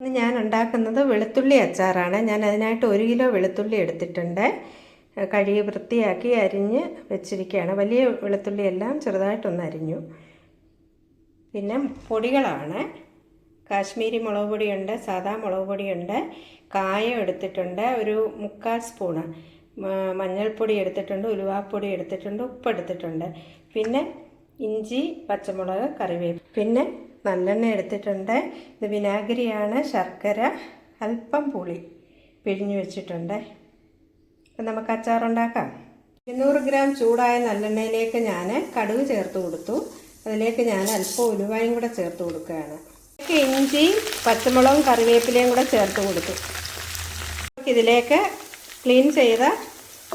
ഇന്ന് ഞാൻ ഉണ്ടാക്കുന്നത് വെളുത്തുള്ളി അച്ചാറാണ്. ഞാൻ അതിനായിട്ട് ഒരു കിലോ വെളുത്തുള്ളി എടുത്തിട്ടുണ്ട്. കഴുകി വൃത്തിയാക്കി അരിഞ്ഞ് വെച്ചിരിക്കുകയാണ്. വലിയ വെളുത്തുള്ളി എല്ലാം ചെറുതായിട്ടൊന്ന് അരിഞ്ഞു. പിന്നെ പൊടികളാണ്. കാശ്മീരി മുളക് പൊടിയുണ്ട് സാദാ മുളക് പൊടിയുണ്ട് കായം എടുത്തിട്ടുണ്ട് ഒരു മുക്കാൽ സ്പൂണ് മഞ്ഞൾപ്പൊടി എടുത്തിട്ടുണ്ട് ഉലുവാപ്പൊടി എടുത്തിട്ടുണ്ട് ഉപ്പ് എടുത്തിട്ടുണ്ട്. പിന്നെ ഇഞ്ചി പച്ചമുളക് കറിവേപ്പ്. പിന്നെ നല്ലെണ്ണ എടുത്തിട്ടുണ്ട്. ഇത് വിനാഗിരിയാണ് ശർക്കര അല്പം പുളി പിഴിഞ്ഞു വെച്ചിട്ടുണ്ട്. അപ്പം നമുക്ക് അച്ചാറുണ്ടാക്കാം. ഇരുന്നൂറ് ഗ്രാം ചൂടായ നല്ലെണ്ണയിലേക്ക് ഞാൻ കടുക് ചേർത്ത് കൊടുത്തു. അതിലേക്ക് ഞാൻ അല്പം ഉലുവായും കൂടെ ചേർത്ത് കൊടുക്കുകയാണ്. ഇഞ്ചി പച്ചമുളകും കറിവേപ്പിലയും കൂടെ ചേർത്ത് കൊടുത്തു. ഇതിലേക്ക് ക്ലീൻ ചെയ്ത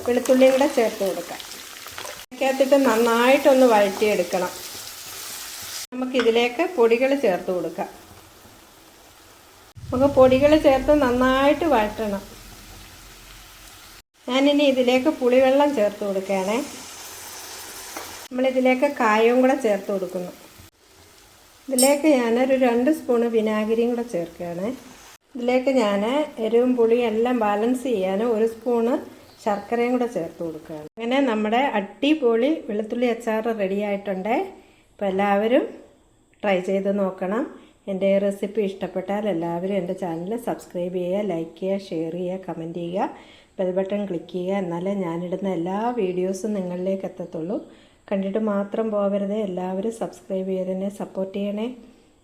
വെളുത്തുള്ളിയും കൂടെ ചേർത്ത് കൊടുക്കാം. ഇതിനകത്തിട്ട് നന്നായിട്ടൊന്ന് വഴറ്റിയെടുക്കണം. നമുക്കിതിലേക്ക് പൊടികൾ ചേർത്ത് കൊടുക്കാം. നമുക്ക് പൊടികൾ ചേർത്ത് നന്നായിട്ട് വഴറ്റണം. ഞാനിനി ഇതിലേക്ക് പുളിവെള്ളം ചേർത്ത് കൊടുക്കുകയാണേ. നമ്മളിതിലേക്ക് കായവും കൂടെ ചേർത്ത് കൊടുക്കുന്നു. ഇതിലേക്ക് ഞാനൊരു രണ്ട് സ്പൂണ് വിനാഗിരിയും കൂടെ ചേർക്കുകയാണ്. ഇതിലേക്ക് ഞാൻ എരിവും പുളിയും എല്ലാം ബാലൻസ് ചെയ്യാൻ ഒരു സ്പൂണ് ശർക്കരയും കൂടെ ചേർത്ത് കൊടുക്കുകയാണ്. അങ്ങനെ നമ്മുടെ അട്ടിപൊളി വെളുത്തുള്ളി അച്ചാർ റെഡിയായിട്ടുണ്ട് അപ്പോൾ എല്ലാവരും ട്രൈ ചെയ്ത് നോക്കണം. എന്റെ റെസിപ്പി ഇഷ്ടപ്പെട്ടാൽ എല്ലാവരും എന്റെ ചാനൽ സബ്സ്ക്രൈബ് ചെയ്യുക ലൈക്ക് ചെയ്യുക ഷെയർ ചെയ്യുക കമന്റ് ചെയ്യുക ബെൽ ബട്ടൺ ക്ലിക്ക് ചെയ്യുക എന്നാലേ ഞാനിടുന്ന എല്ലാ വീഡിയോസും നിങ്ങളിലേക്ക് എത്തത്തുള്ളൂ. കണ്ടിട്ട് മാത്രം പോകരുത് എല്ലാവരും സബ്സ്ക്രൈബ് ചെയ്തതിനെ സപ്പോർട്ട് ചെയ്യണേ.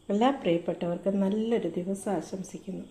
എല്ലാ പ്രിയപ്പെട്ടവർക്കും നല്ലൊരു ദിവസം ആശംസിക്കുന്നു.